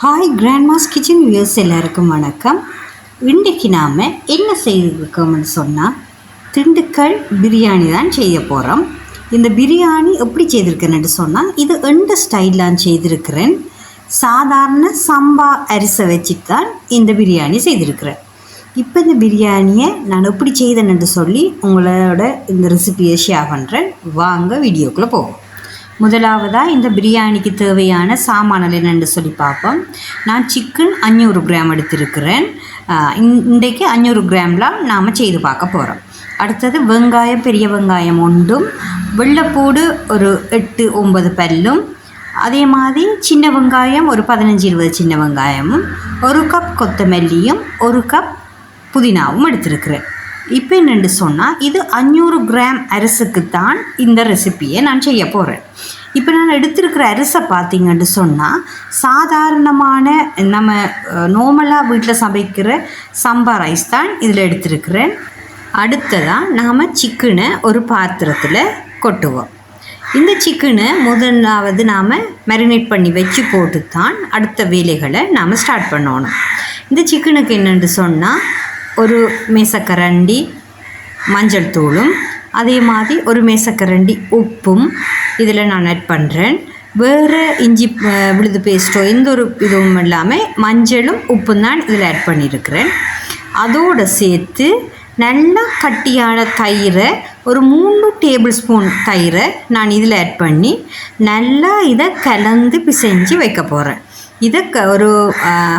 Hi Grandma's kitchen views எல்லாருக்கும் வணக்கம். இன்றைக்கு நாம் என்ன செய்திருக்கோம்னு சொன்னால் திண்டுக்கல் பிரியாணி தான் செய்ய போகிறோம் இந்த பிரியாணி எப்படி செய்திருக்கேன்னு சொன்னால் இது எந்த ஸ்டைலான் செய்திருக்கிறேன்? சாதாரண சம்பா அரிசை வச்சு தான் இந்த பிரியாணி செய்திருக்கிறேன். இப்போ இந்த பிரியாணியை நான் எப்படி செய்தேன்னு சொல்லி உங்களோட இந்த ரெசிபியை ஷேர் பண்ணுறேன் வாங்க வீடியோக்குள்ளே போவோம். முதலாவதாக இந்த பிரியாணிக்கு தேவையான சாமான்கள் என்னென்னு சொல்லி பார்ப்போம். நான் சிக்கன் அஞ்சூறு கிராம் எடுத்திருக்கிறேன். இன்றைக்கு அஞ்சூறு கிராம்லாம் நாம் செய்து பார்க்க போகிறோம் அடுத்தது வெங்காயம் பெரிய வெங்காயம் ஒன்றும். வெள்ளைப்பூடு ஒரு எட்டு ஒன்பது பல்லும். அதே மாதிரி சின்ன வெங்காயம் ஒரு பதினஞ்சு இருபது சின்ன வெங்காயமும். ஒரு கப் கொத்தமல்லியும் ஒரு கப் புதினாவும் எடுத்திருக்கிறேன். இப்போ என்னென்னு சொன்னால் இது அஞ்சூறு கிராம் அரிசுக்கு தான் இந்த ரெசிப்பியை நான் செய்ய போகிறேன் இப்போ நான் எடுத்திருக்கிற அரிசை பார்த்தீங்கன்னு சொன்னால் சாதாரணமான நம்ம நார்மலாக வீட்டில் சமைக்கிற சம்பா ரைஸ் தான் இதில் எடுத்திருக்கிறேன். அடுத்ததாக நாம் சிக்கனை ஒரு பாத்திரத்தில் கொட்டுவோம். இந்த சிக்கனை முதலாவது நாம் மேரினேட் பண்ணி வச்சு போட்டு தான் அடுத்த வேலைகளை நாம் ஸ்டார்ட் பண்ணணும். இந்த சிக்கனுக்கு என்னென்று சொன்னால் ஒரு மேசக்கரண்டி மஞ்சள் தூளும் அதே மாதிரி ஒரு மேசக்கரண்டி உப்பும் இதில் நான் ஆட் பண்ணுறேன் வேறு இஞ்சி விழுது பேஸ்ட்டோ எந்த ஒரு இதுவும் இல்லாமல் மஞ்சளும் உப்பும் தான் இதில் ஆட் பண்ணியிருக்கிறேன் அதோடு சேர்த்து நல்லா கட்டியான தயிரை ஒரு மூணு டேபிள் ஸ்பூன் தயிரை நான் இதில் ஆட் பண்ணி நல்லா இதை கலந்து பிசைஞ்சு வைக்க போகிறேன் இதை க ஒரு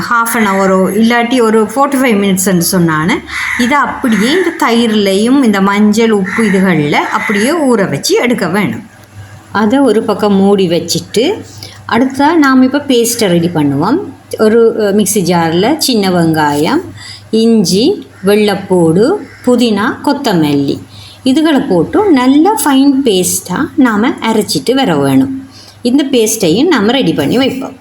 ஹாஃப் அன் ஹவரோ இல்லாட்டி ஒரு ஃபோர்ட்டி ஃபைவ் மினிட்ஸ்ன்னு சொன்னான்னு இதை அப்படியே இந்த தயிர்லையும் இந்த மஞ்சள் உப்பு இதுகளில் அப்படியே ஊற வச்சு எடுக்க வேணும். அதை ஒரு பக்கம் மூடி வச்சுட்டு அடுத்ததாக நாம் இப்போ பேஸ்ட்டை ரெடி பண்ணுவோம். ஒரு மிக்ஸி ஜாரில் சின்ன வெங்காயம் இஞ்சி வெள்ளைப்பூடு புதினா கொத்தமல்லி இதுகளை போட்டு நல்லா ஃபைன் பேஸ்ட்டாக நாம் அரைச்சிட்டு வர வேணும். இந்த பேஸ்ட்டையும் நாம் ரெடி பண்ணி வைப்போம்.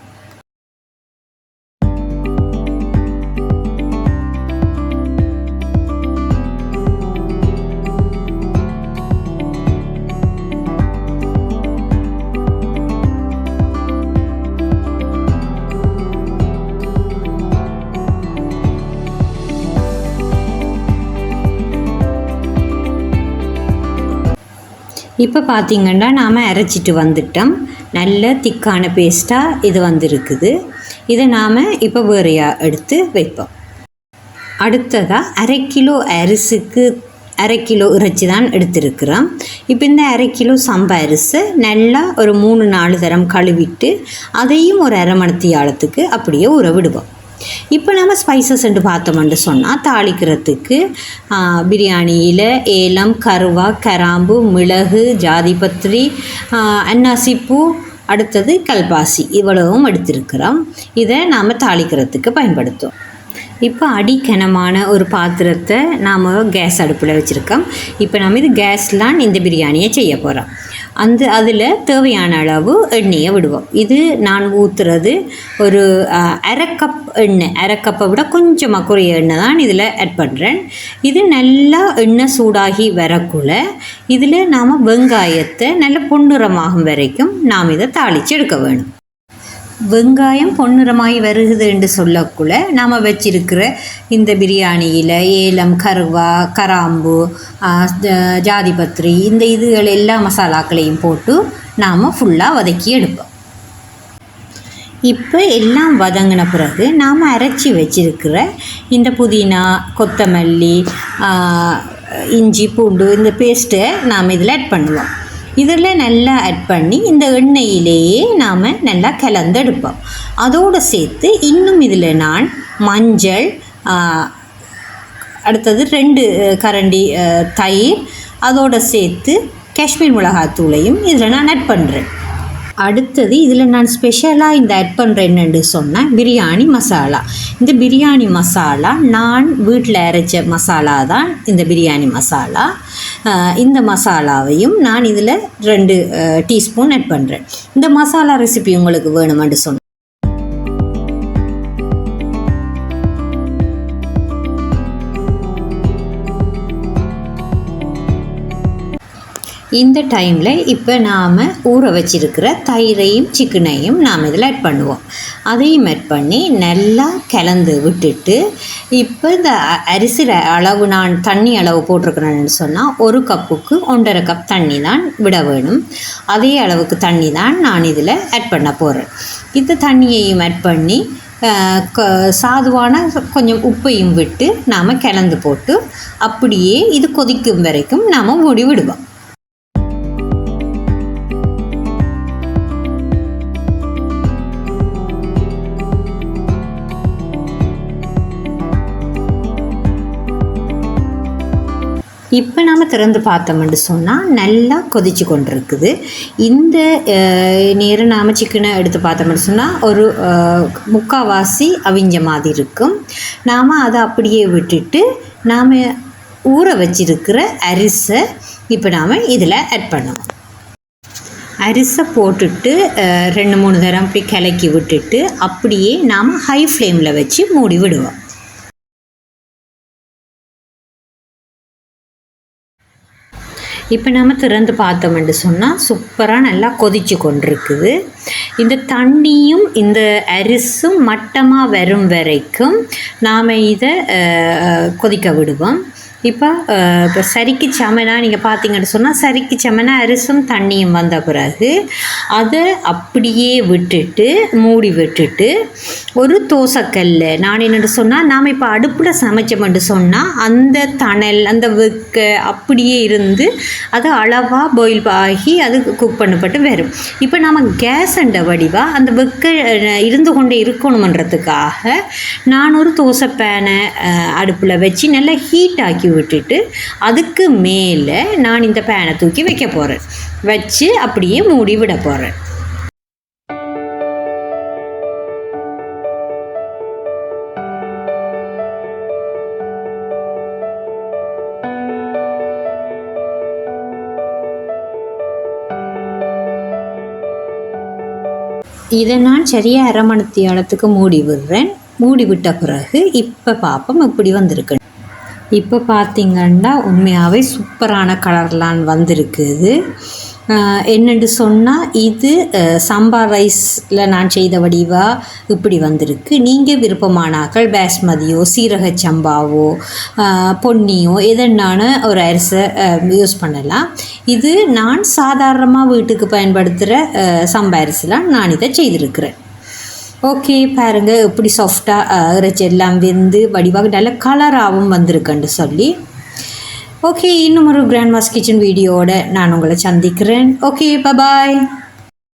இப்போ பார்த்திங்கன்னா நாம் அரைச்சிட்டு வந்துட்டோம். நல்ல திக்கான பேஸ்ட்டாக இது வந்திருக்குது. இதை நாம் இப்போ வேறையாக எடுத்து வைப்போம். அடுத்ததாக அரை கிலோ அரிசிக்கு அரை கிலோ இறைச்சி தான் எடுத்திருக்கிறோம். இப்போ இந்த அரை கிலோ சம்பா அரிசி நல்லா ஒரு மூணு நாலு தரம் கழுவிட்டு அதையும் ஒரு அரை மணத்தி ஆழத்துக்கு அப்படியே உறவிடுவோம் இப்போ நம்ம ஸ்பைசஸ் என்று பார்த்தோம்னு சொன்னால் தாளிக்கிறதுக்கு பிரியாணியில் ஏலம் கருவா கராம்பு மிளகு ஜாதிபத்திரி அன்னாசிப்பூ அடுத்தது கல்பாசி. இவ்வளவும் எடுத்திருக்கிறோம். இதை நாம் தாளிக்கிறதுக்கு பயன்படுத்தும் இப்போ அடிக்கனமான ஒரு பாத்திரத்தை நாம் கேஸ் அடுப்பில் வச்சுருக்கோம். இப்போ நம்ம இது கேஸ்லாம் இந்த பிரியாணியை செய்ய போகிறோம் அந்த அதில் தேவையான அளவு எண்ணெயை விடுவோம். இது நான் ஊற்றுறது ஒரு அரை கப் எண்ணெய். அரை கப்பை விட கொஞ்சமாக குறைய எண்ணெய் தான் இதில் ஆட் பண்ணுறேன் இது நல்லா எண்ணெய் சூடாகி வரக்குள்ள இதில் நாம் வெங்காயத்தை நல்ல பொன்னிறமாகும் வரைக்கும் நாம் இதை தாளித்து எடுக்க வேணும். வெங்காயம் பொன்னிறமாய் வருகுது என்று சொல்லக்குள்ள நாம் வச்சிருக்கிற இந்த பிரியாணியில் ஏலம் கருவா கராம்பு ஜாதிபத்ரி இந்த இதுகள் எல்லா மசாலாக்களையும் போட்டு நாம் ஃபுல்லாக வதக்கி எடுப்போம். இப்போ எல்லாம் வதங்கின பிறகு நாம் அரைச்சி வச்சிருக்கிற இந்த புதினா கொத்தமல்லி இஞ்சி பூண்டு இந்த பேஸ்ட்டை நாம் இதில் ஆட் பண்ணுவோம். இதில் நல்லா ஆட் பண்ணி இந்த எண்ணெயிலேயே நாம் நல்லா கலந்தெடுப்போம். அதோடு சேர்த்து இன்னும் இதில் நான் மஞ்சள் அடுத்தது ரெண்டு கரண்டி தயிர் அதோடு சேர்த்து காஷ்மீர் மிளகாத்தூளையும் இதில் நான் ஆட் பண்ணுறேன் அடுத்தது இதில் நான் ஸ்பெஷலாக இந்த ஆட் பண்ணுறேன்னு சொன்னேன். பிரியாணி மசாலா. இந்த பிரியாணி மசாலா நான் வீட்டில் அரைச்ச மசாலா தான் இந்த பிரியாணி மசாலா. இந்த மசாலாவையும் நான் இதில் ரெண்டு டீஸ்பூன் ஆட் பண்ணுறேன் இந்த மசாலா ரெசிபி உங்களுக்கு வேணுமென்று சொன்னேன். இந்த டைமில் இப்போ நாம் ஊற வச்சிருக்கிற தயிரையும் சிக்கனையும் நாம் இதில் ஆட் பண்ணுவோம். அதையும் ஆட் பண்ணி நல்லா கலந்து விட்டுட்டு இப்போ இந்த அ- அரிசி அளவு நான் தண்ணி அளவு போட்டிருக்கிறேன்னு சொன்னால் ஒரு கப்புக்கு ஒன்றரை கப் தண்ணி தான் விட வேணும். அதே அளவுக்கு தண்ணி தான் நான் இதில் ஆட் பண்ண போகிறேன் இந்த தண்ணியையும் ஆட் பண்ணி க- சாதுவான கொஞ்சம் உப்பையும் விட்டு நாம் கலந்து போட்டு அப்படியே இது கொதிக்கும் வரைக்கும் நாம் மூடி விடுவோம். இப்போ நாம் திறந்து பார்த்தோம்னு சொன்னால் நல்லா கொதிச்சு கொண்டிருக்குது. இந்த நேரம் நாம் சிக்கனை எடுத்து பார்த்தோம்னு சொன்னால் ஒரு முக்காவாசி அவிஞ்ச மாதிரி இருக்கும். நாம் அதை அப்படியே விட்டுட்டு நாம் ஊற வச்சிருக்கிற அரிசை இப்போ நாம் இதில் ஆட் பண்ணுவோம் அரிசை போட்டுட்டு ரெண்டு மூணு தரம் அப்படி கிளக்கி விட்டுட்டு அப்படியே நாம் ஹை ஃப்ளேமில் வச்சு மூடி விடுவோம். இப்போ நம்ம திறந்து பார்த்தோம்னு சொன்னால் சூப்பராக நல்லா கொதிச்சு கொண்டிருக்குது. இந்த தண்ணியும் இந்த அரிசும் மட்டமாக வரும் வரைக்கும் நாம் இதை கொதிக்க விடுவோம். இப்போ இப்போ சரிக்கு செமனா நீங்கள் பார்த்தீங்கன்னு சொன்னால் சரிக்கு செமனா அரிசும் தண்ணியும் வந்த பிறகு அதை அப்படியே விட்டுட்டு மூடி விட்டுட்டு ஒரு தோசைக்கல்ல நான் என்னென்னு சொன்னால் நாம் இப்போ அடுப்பில் சமைச்சோம்னு சொன்னால் அந்த தணல் அந்த வெக்க அப்படியே இருந்து அது அளவாக பாயில் ஆகி அது குக் பண்ணப்பட்டு வரும். இப்போ நம்ம கேஸ் அண்ட வடிவாக அந்த வெக்க இருந்து கொண்டே இருக்கணுமன்றதுக்காக நான் ஒரு தோசை பேனை அடுப்பில் வச்சு நல்லா ஹீட் ஆக்கி விட்டுட்டு அதுக்கு மேலே நான் இந்த பேனை தூக்கி வைக்க போகிறேன் வச்சு அப்படியே மூடி விட போகிறேன் இதை நான் சரியாக அரை மணித்தியாலத்துக்கு மூடி விடுறேன். மூடி விட்ட பிறகு இப்போ பார்ப்போம் இப்படி வந்திருக்கு. இப்போ பார்த்திங்கன்னா உண்மையாகவே சூப்பரான கலர்லாம் வந்திருக்குது. என்னென்று சொன்னால் இது ஆஹ் சாம்பார் ரைஸில் நான் செய்த வடிவாக இப்படி வந்திருக்கு. நீங்கள் விருப்பமானாக்கள் பேஸ்மதியோ சீரக சம்பாவோ பொன்னியோ எதனான ஒரு அரிசை யூஸ் பண்ணலாம். இது நான் சாதாரணமாக வீட்டுக்கு பயன்படுத்துகிற சம்பா அரிசிலாம் நான் இதை செய்திருக்கிறேன். ஓகே பாருங்க. எப்படி சாஃப்டாக இறைச்சி எல்லாம் வெந்து வடிவாக நல்ல கலராகவும் வந்திருக்குன்னு சொல்லி. ஓகே இன்னும் ஒரு கிராண்ட் மாஸ் கிச்சன் வீடியோவோட நான் உங்களை சந்திக்கிறேன். Okay bye bye